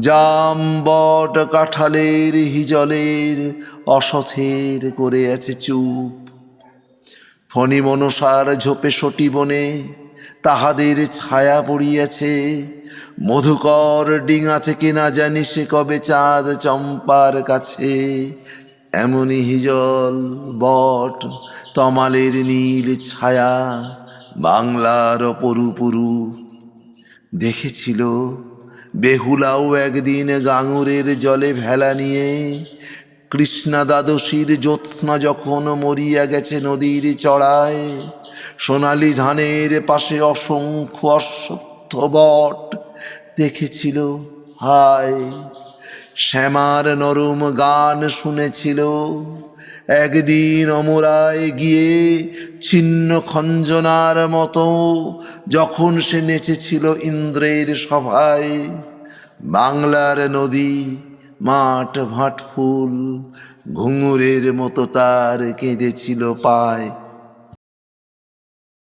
জাম বট কাঁঠালের হিজলের অসথের করে আছে চুপ। ফণি মনসার ঝোপে সটি বনে তাহাদের ছায়া পড়িয়াছে। মধুকর ডিঙা থেকে না জানি সে কবে চাঁদ চম্পার কাছে। এমনই হিজল, বট, তমালের নীল ছায়া বাংলার পরুপুরু দেখেছিল বেহুলাও একদিন গাঙুরের জলে ভেলা নিয়ে কৃষ্ণা দ্বাদশীর জ্যোৎস্না যখন মরিয়া গেছে নদীর চড়ায়, সোনালি ধানের পাশে অসংখ্য অশ্বত্থ বট দেখেছিল, হায় শ্যামার নরম গান শুনেছিল। একদিন অমরায় গিয়ে ছিন্ন খঞ্জনার মতো যখন সে নেচেছিল ইন্দ্রের সভায়, বাংলার নদী, মাঠ, ভাট ফুল, ঘুঙুরের মতো তার কেঁদেছিল পায়।